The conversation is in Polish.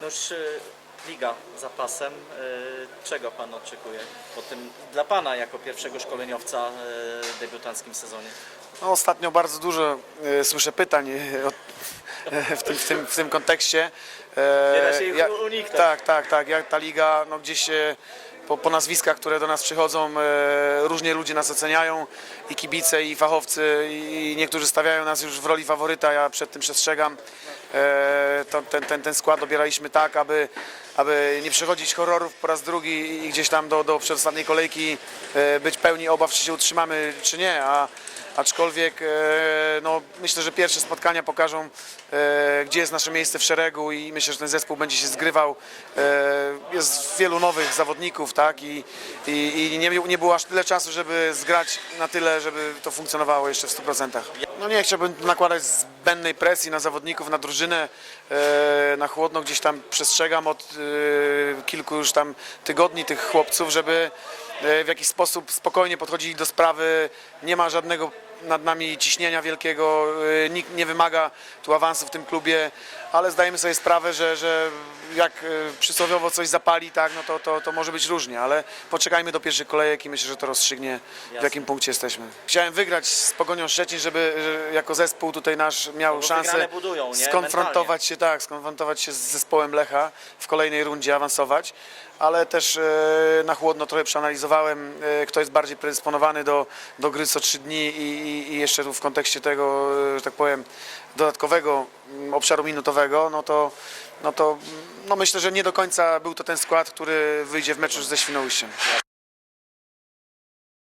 No już liga za pasem. Y, Czego pan oczekuje po tym dla pana jako pierwszego szkoleniowca w debiutanckim sezonie? No, ostatnio bardzo dużo e, słyszę pytań e, od, e, w, tym, w, tym, w tym kontekście. E, da się ich uniknąć. Tak, tak, tak. Jak ta liga no, gdzieś e, po, po nazwiskach, które do nas przychodzą, e, różnie ludzie nas oceniają i kibice, i fachowcy, i niektórzy stawiają nas już w roli faworyta. Ja przed tym przestrzegam. E, to, ten, ten, ten skład dobieraliśmy tak, aby, aby nie przechodzić horrorów po raz drugi i gdzieś tam do, do przedostatniej kolejki e, być pełni obaw, czy się utrzymamy, czy nie. A, aczkolwiek e, no, myślę, że pierwsze spotkania pokażą, e, gdzie jest nasze miejsce w szeregu i myślę, że ten zespół będzie się zgrywał. E, jest wielu nowych zawodników, tak, i, i, i nie, nie było aż tyle czasu, żeby zgrać na tyle, żeby to funkcjonowało jeszcze w 100%. No nie chciałbym nakładać zbędnej presji na zawodników, na drużynę, e, na chłodno gdzieś tam przestrzegam od e, kilku już tam tygodni tych chłopców, żeby e, w jakiś sposób spokojnie podchodzili do sprawy. Nie ma żadnego nad nami ciśnienia wielkiego, nikt nie wymaga tu awansu w tym klubie, ale zdajemy sobie sprawę, że, że jak e, przysłowiowo coś zapali, tak, no to, to, to może być różnie, ale poczekajmy do pierwszych kolejek i myślę, że to rozstrzygnie w jakim punkcie jesteśmy. Chciałem wygrać z Pogonią Szczecin, żeby że jako zespół tutaj nasz miał No szansę budują, nie? skonfrontować się, tak, skonfrontować się z zespołem Lecha w kolejnej rundzie, awansować, ale też e, na chłodno trochę przeanalizowałem, e, kto jest bardziej predysponowany do, do gry co trzy dni i, i, jeszcze tu w kontekście tego, że tak powiem, dodatkowego mm, obszaru minutowego, no to, no to no myślę, że nie do końca był to ten skład, który wyjdzie w meczu ze Świnoujściem.